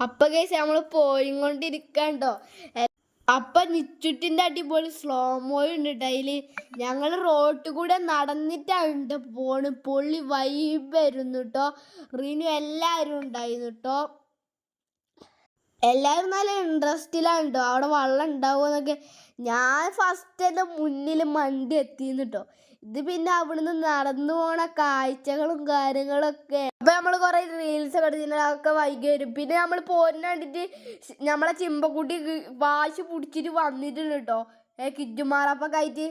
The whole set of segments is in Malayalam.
അപ്പൊ കേസ് നമ്മൾ പോയിക്കൊണ്ടിരിക്കണ്ടോ അപ്പൊ നിച്ചുട്ടിന്റെ അടിപൊളി സ്ലോ ട്ടോ അതിൽ. ഞങ്ങൾ റോട്ടിൽ കൂടെ നടന്നിട്ടാണ് ട്ടോ പോണ്. പൊള്ളി വൈബായിരുന്നു കേട്ടോ റീനു എല്ലാവരും ഉണ്ടായിരുന്നു കേട്ടോ എല്ലാവരും നല്ല ഇൻട്രസ്റ്റിലാണ് കേട്ടോ അവിടെ വെള്ളം ഉണ്ടാവുമെന്നൊക്കെ ഞാൻ ഫസ്റ്റ് എന്റെ മുന്നിൽ മണ്ടി എത്തിന്ന് കേട്ടോ ഇത് പിന്നെ അവിടുന്ന് നടന്നു പോണ കാഴ്ചകളും കാര്യങ്ങളൊക്കെ കുറെ റീൽസ് ഒക്കെ അതൊക്കെ വൈകി വരും. പിന്നെ നമ്മൾ പോരിന് കണ്ടിട്ട് നമ്മളെ ചിമ്പക്കുട്ടി വാശി പിടിച്ചിട്ട് വന്നിട്ടുണ്ട് കേട്ടോ ഏ കിജുമാറപ്പൊക്കെ ആയിട്ട്.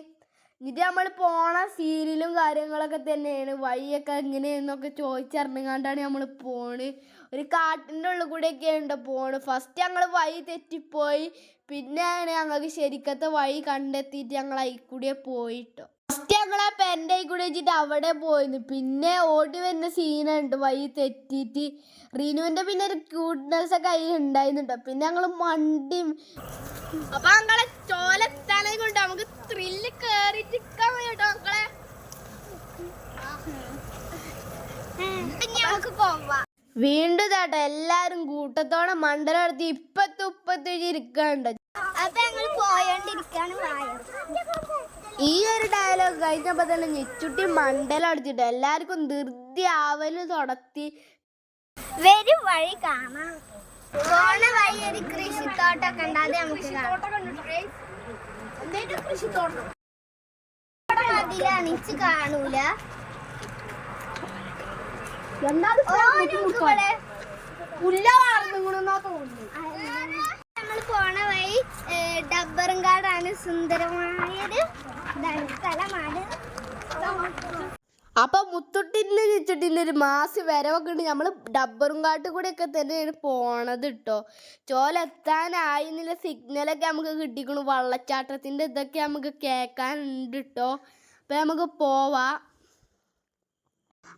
എന്നിട്ട് നമ്മൾ പോണ സീരിയലും കാര്യങ്ങളൊക്കെ തന്നെയാണ്. വഴിയൊക്കെ എങ്ങനെയെന്നൊക്കെ ചോദിച്ചറിഞ്ഞാണ്ടാണ് നമ്മൾ പോണ്. ഒരു കാട്ടിന്റെ ഉള്ളിൽ കൂടെയൊക്കെ ഉണ്ട് പോണ്. ഫസ്റ്റ് ഞങ്ങൾ വഴി തെറ്റിപ്പോയി. പിന്നെയാണ് ഞങ്ങൾക്ക് ശരിക്കത്തെ വഴി കണ്ടെത്തിയിട്ട് ഞങ്ങൾ അതിൽ കൂടെ പോയിട്ടോ ആ പെന്റെ കൂടെ വെച്ചിട്ട് അവിടെ പോയിരുന്നു. പിന്നെ ഓടി വരുന്ന സീനുണ്ട് വഴി തെറ്റിയിട്ട് റീനുവിന്റെ പിന്നെ ഒരു ക്യൂട്ട്നെസ് ഒക്കെ അതിൽ ഉണ്ടായിരുന്നുണ്ട് പിന്നെ ഞങ്ങൾ മണ്ടി അപ്പൊ ഞങ്ങളെ ചോലെത്താനെ കൊണ്ട്? നമുക്ക് ത്രില്ല് കേറിട്ട് കേട്ടോ മക്കളെ. നമുക്ക് പോവാം. വീണ്ടും ചേട്ടാ എല്ലാരും കൂട്ടത്തോടെ മണ്ഡലം നടത്തി ഇപ്പത്ത് ഉപ്പത്ത് ഇരിക്കണ്ട് അപ്പൊ ഞങ്ങൾ പോയോണ്ടിരിക്കാണ് വായ. ഈ ഒരു ഡയലോഗ് കഴിഞ്ഞപ്പോ തന്നെ ഞെച്ചുട്ടി മണ്ടല അടിച്ചിട്ട് എല്ലാവർക്കും ധൃതി ആവൽ തുടത്തി. വരും വഴി കാണാം. പോണ വഴി ഒരു കൃഷിത്തോട്ടൊക്കെ ഉണ്ടാതെ നമുക്ക് അതിലണിച്ച് കാണൂല. നമ്മൾ പോണ വഴി ഡബ്ബറും കാടാണ് സുന്ദരമായൊരു സ്ഥലമാണ്. അപ്പൊ മുത്തുട്ടിന്റെ ചുറ്റിന്റെ ഒരു മാസി വരവൊക്കെ ഉണ്ട്. നമ്മൾ ഡബ്ബറും കാട്ട് കൂടെ ഒക്കെ തന്നെയാണ് പോണത് കേട്ടോ ചോലെത്താനായിരുന്നില്ല സിഗ്നലൊക്കെ നമുക്ക് കിട്ടിക്കണു. വള്ളച്ചാട്ടത്തിന്റെ ഇതൊക്കെ നമുക്ക് കേൾക്കാനുണ്ട് കേട്ടോ അപ്പൊ നമുക്ക് പോവാ.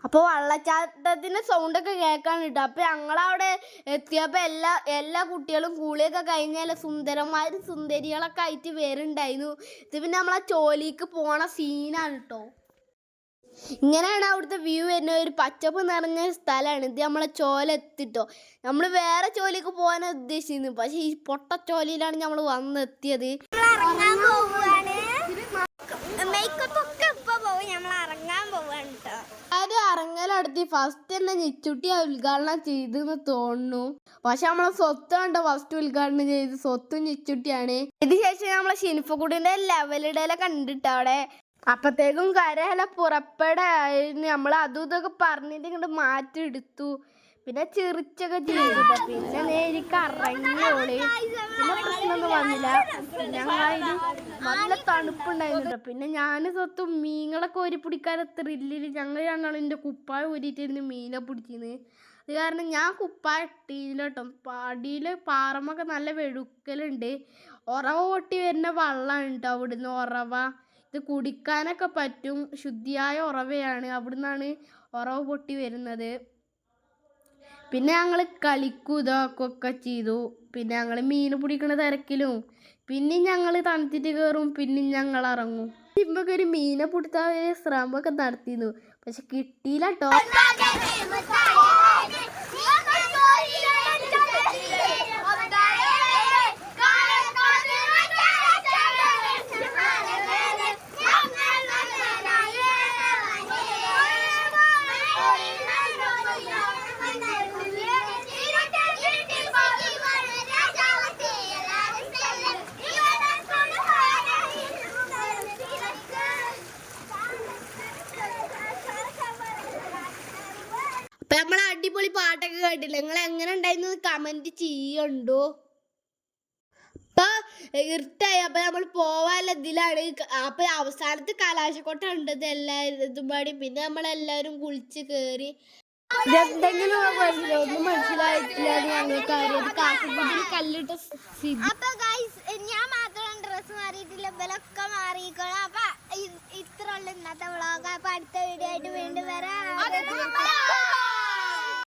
അപ്പോൾ വള്ളച്ചാട്ടത്തിന്റെ സൗണ്ട് ഒക്കെ കേൾക്കാൻ കിട്ടും. അപ്പോൾ ഞങ്ങളവിടെ എത്തിയപ്പോൾ എല്ലാ എല്ലാ കുട്ടികളും കൂളിയൊക്കെ കഴിഞ്ഞാൽ സുന്ദരന്മാരും സുന്ദരികളൊക്കെ ആയിട്ട് വരുന്നുണ്ടായിരുന്നു ഇത് പിന്നെ നമ്മളെ ചോലിക്ക് പോണ സീനാണ് കേട്ടോ ഇങ്ങനെയാണ് അവിടുത്തെ വ്യൂ വരുന്നത്. ഒരു പച്ചപ്പ് നിറഞ്ഞ സ്ഥലമാണ്. ഇത് നമ്മളെ ചോല എത്തിട്ടോ. നമ്മൾ വേറെ ചോലിക്ക് പോകാനാണ് ഉദ്ദേശിക്കുന്നത് പക്ഷേ ഈ പൊട്ട ചോലിയിലാണ് നമ്മൾ വന്നെത്തിയത്. ഫസ്റ്റ് തന്നെ നിച്ചുട്ടി ഉദ്ഘാടനം ചെയ്തെന്ന് തോന്നുന്നു. പക്ഷെ നമ്മളെ സ്വത്ത് കണ്ട? ഫസ്റ്റ് ഉദ്ഘാടനം ചെയ്ത് സ്വത്തും നിച്ചുട്ടിയാണ് ഇതിനുശേഷം നമ്മളെ ഷിൻഫക്കുടിന്റെ ലെവലിടല കണ്ടിട്ട് അവിടെ? അപ്പത്തേക്കും കരഹല പുറപ്പെടായിരുന്നു നമ്മൾ അതും ഇതൊക്കെ പറഞ്ഞിട്ട് ഇങ്ങോട്ട് മാറ്റി എടുത്തു. പിന്നെ ചിറിച്ചൊക്കെ ചെയ്തിട്ട് പിന്നെ നേരിക്ക് ഇറങ്ങിയോളി പിന്നെ പ്രശ്നമൊന്നും വന്നില്ല. ഞങ്ങളതിന് നല്ല തണുപ്പുണ്ടായിരുന്നു. പിന്നെ ഞാൻ സ്വത്തും മീനുകളൊക്കെ ഒരു പിടിക്കാൻ ത്രില്ലിൽ ഞങ്ങൾ രണ്ടാളും എന്റെ കുപ്പായ ഊരിയിട്ടിരുന്ന് മീനെ പിടിച്ചിരുന്നു അത് കാരണം ഞാൻ കുപ്പായ ഇട്ടില്ല കേട്ടോ പാറമൊക്കെ നല്ല വെടുക്കലുണ്ട് ഉറവ പൊട്ടി വരുന്ന വെള്ളമാണ് കേട്ടോ അവിടുന്ന് ഉറവ ഇത് കുടിക്കാനൊക്കെ പറ്റും. ശുദ്ധിയായ ഉറവയാണ് അവിടുന്നാണ് ഉറവ പൊട്ടി വരുന്നത്. പിന്നെ ഞങ്ങൾ കളിക്കും ഇതാക്കൊക്കെ ചെയ്തു. പിന്നെ ഞങ്ങൾ മീൻ പിടിക്കണ തിരക്കിലും. പിന്നെ ഞങ്ങൾ തണുത്തിട്ട് കയറും പിന്നെ ഞങ്ങൾ ഇറങ്ങും. ഇപ്പൊക്കെ ഒരു മീനെ പിടുത്താൻ ശ്രമമൊക്കെ നടത്തിയിരുന്നു പക്ഷെ കിട്ടിയില്ല കേട്ടോ കേട്ടില്ല. നിങ്ങൾ എങ്ങനെ ഉണ്ടായിരുന്നു? കമന്റ് ചെയ്യണ്ടോ? അപ്പൊ ഇരുട്ടായി അപ്പൊ നമ്മൾ പോവാനുള്ള ഇതിലാണ്. അപ്പോൾ അപ്പൊ അവസാനത്തെ കലാശക്കൊട്ട ഉണ്ടത് എല്ലാവരും പാടി പിന്നെ നമ്മളെല്ലാരും കുളിച്ച് കേറി. ഇതെന്തെങ്കിലും മനസ്സിലായി ഒന്നും മനസ്സിലായിട്ടില്ല ഞങ്ങൾക്ക് ആരും കാസർഗോഡിൽ കല്ലിട്ട അപ്പൊ ഗൈസ് ഞാൻ മാത്രം ഡ്രസ് മാറിയിട്ടില്ല. ഇവലൊക്കെ മാറിയിക്കണം അപ്പൊ ഇത്ര ഉള്ള ഇന്നത്തെ വ്ളോഗ് അപ്പൊ അടുത്ത വീഡിയോ ആയിട്ട് വീണ്ടും വരാം.